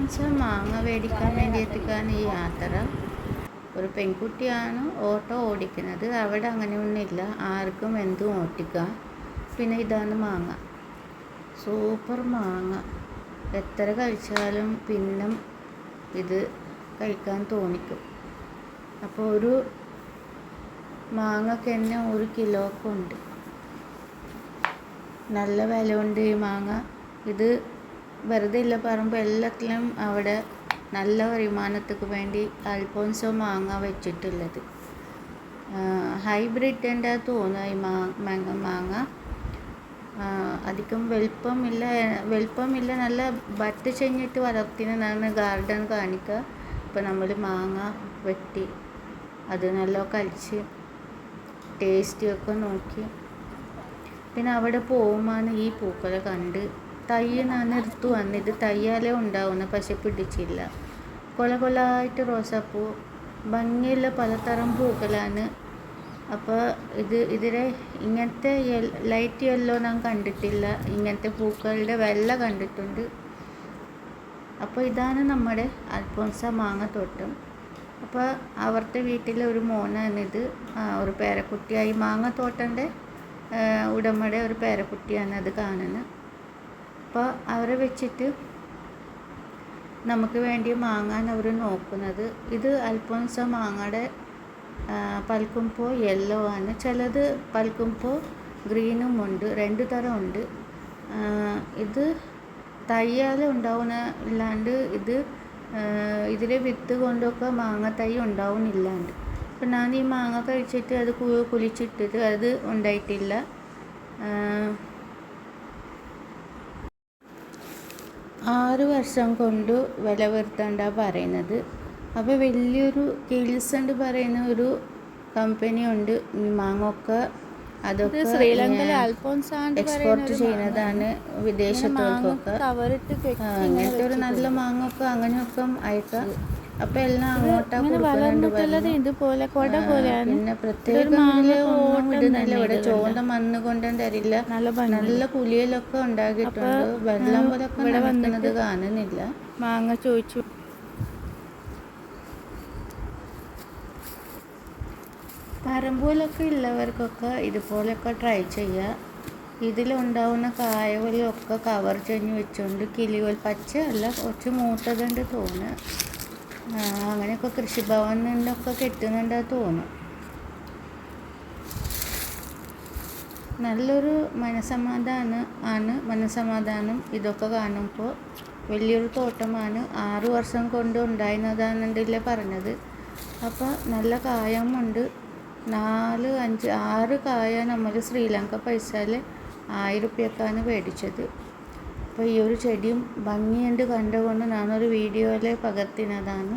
അൽഫോൻസ മാങ്ങ മേടിക്കാൻ വേണ്ടിയിട്ടാണ് ഈ യാത്ര. ഒരു പെൺകുട്ടിയാണ് ഓട്ടോ ഓടിക്കുന്നത്. അവിടെ അങ്ങനെയൊന്നുമില്ല ആർക്കും എന്തും ഓട്ടിക്കാം. പിന്നെ ഇതാണ് മാങ്ങ. സൂപ്പർ മാങ്ങ. എത്ര കഴിച്ചാലും പിന്നും ഇത് കഴിക്കാൻ തോന്നിക്കും. അപ്പോൾ ഒരു മാങ്ങക്ക് തന്നെ ഒരു കിലോക്കുണ്ട് നല്ല വില ഉണ്ട് ഈ മാങ്ങ. ഇത് വെറുതെ ഇല്ല പറയുമ്പോൾ എല്ലാത്തിലും അവിടെ നല്ല വരുമാനത്തിക്ക് വേണ്ടി അൽഫോൻസോ മാങ്ങ വെച്ചിട്ടുള്ളത്. ഹൈബ്രിഡിന്റെ തോന്നുന്നു ഈ മാങ്ങ മാങ്ങ. അധികം വലിപ്പമില്ല വലിപ്പമില്ല നല്ല ബട്ട് ചെഞ്ഞിട്ട് വളർത്തിനാണ് ഗാർഡൻ കാണിക്കുക ഇപ്പം നമ്മൾ മാങ്ങ വെട്ടി അത് നല്ല കഴിച്ച് ടേസ്റ്റിയൊക്കെ നോക്കി. പിന്നെ അവിടെ പോകുമ്പോൾ ഈ പൂക്കളെ കണ്ട് തൈ ഞാൻ വന്ന് ഇത് തയ്യാലേ ഉണ്ടാവുന്നു പക്ഷെ പിടിച്ചില്ല. കൊല കൊലായിട്ട് റോസാപ്പൂ. ഭംഗിയുള്ള പലതരം പൂക്കളാണ്. അപ്പോൾ ഇത് ഇതിലെ ഇങ്ങനത്തെ ലൈറ്റ് യെല്ലോ ഞാൻ കണ്ടിട്ടില്ല. ഇങ്ങനത്തെ പൂക്കളുടെ വെള്ള കണ്ടിട്ടുണ്ട്. അപ്പോൾ ഇതാണ് നമ്മുടെ അൽഫോൻസ മാങ്ങത്തോട്ടം അപ്പോൾ അവിടുത്തെ വീട്ടിലെ ഒരു മോനാണിത്. ഒരു പേരക്കുട്ടിയായി മാങ്ങ തോട്ടന്റെ ഉടമയുടെ ഒരു പേരക്കുട്ടിയാണ് അത് കാണുന്നത്. അപ്പോൾ അവരെ വെച്ചിട്ട് നമുക്ക് വേണ്ടി മാങ്ങാൻ അവർ നോക്കുന്നത്. ഇത് അൽഫോൻസ മാങ്ങയുടെ പൽക്കുമ്പോൾ യെല്ലോ ആണ്. ചിലത് പൽക്കുമ്പോൾ ഗ്രീനും ഉണ്ട് രണ്ട് തരം ഉണ്ട്. ഇത് തയ്യാൽ ഉണ്ടാവുന്ന ഇല്ലാണ്ട് ഇത് ഇതിലെ വിത്ത് കൊണ്ടൊക്കെ മാങ്ങ തൈ ഉണ്ടാവുന്നില്ലാണ്ട്. അപ്പം ഞാൻ ഈ മാങ്ങ കഴിച്ചിട്ട് അത് കുലിച്ചിട്ടത് അത് ഉണ്ടായിട്ടില്ല. ആറ് വർഷം കൊണ്ട് വില വരുത്തണ്ട പറയുന്നത്. അപ്പോൾ വലിയൊരു കിൽസണ്ട് പറയുന്ന ഒരു കമ്പനി ഉണ്ട്. മാങ്ങൊക്കെ അതൊക്കെ ശ്രീലങ്കയിലെ അൽഫോൻസാണ് എക്സ്പോർട്ട് ചെയ്യുന്നതാണ് വിദേശത്തോട്ടൊക്കെ അങ്ങനത്തെ ഒരു നല്ല മാങ്ങൊക്കെ അങ്ങനെയൊക്കെ അയക്കാം അപ്പൊ എല്ലാം അങ്ങോട്ടാ കൊടുക്കുന്നുണ്ട് ഇതുപോലെ കൊട പോലെയാണ്. പിന്നെ പ്രത്യേകം ഇടുന്നില്ല ഇവിടെ ചോന്ത മണ്ണ് കൊണ്ടും തരില്ല. നല്ല കുലിയിലൊക്കെ ഉണ്ടാക്കിയിട്ടുണ്ട്. വെള്ളം പോലൊക്കെ നടക്കുന്നത് കാണുന്നില്ല. മാങ്ങ ചോദിച്ചു. പറമ്പൂലൊക്കെ ഉള്ളവർക്കൊക്കെ ഇതുപോലെയൊക്കെ ട്രൈ ചെയ്യുക ഇതിലുണ്ടാവുന്ന കായകളൊക്കെ കവർ ചെഞ്ഞ് വെച്ചുകൊണ്ട് കിളികൾ പച്ച അല്ല കുറച്ച് മൂത്തതുണ്ട് തോന്നുന്നു അങ്ങനെയൊക്കെ കൃഷിഭവനിലൊക്കെ കിട്ടുന്നുണ്ട് തോന്നും. നല്ലൊരു മനസമാധാനം ആണ് മനസമാധാനം ഇതൊക്കെ കാണുമ്പോൾ വലിയൊരു തോട്ടമാണ് ആറു വർഷം കൊണ്ട് ഉണ്ടായിരുന്നതാണെന്നുണ്ടല്ലേ പറഞ്ഞത്. അപ്പോൾ നല്ല കായമുണ്ട്. നാല് അഞ്ച് ആറ് കായ നമ്മൾ ശ്രീലങ്ക പൈസയിൽ ആയിരം റുപ്യക്കാണ് മേടിച്ചത്. അപ്പോൾ ഈ ഒരു ചെടിയും ഭംഗിയുണ്ട് കണ്ടുകൊണ്ട് ഞാനൊരു വീഡിയോയിൽ പകർത്തിനതാണ്.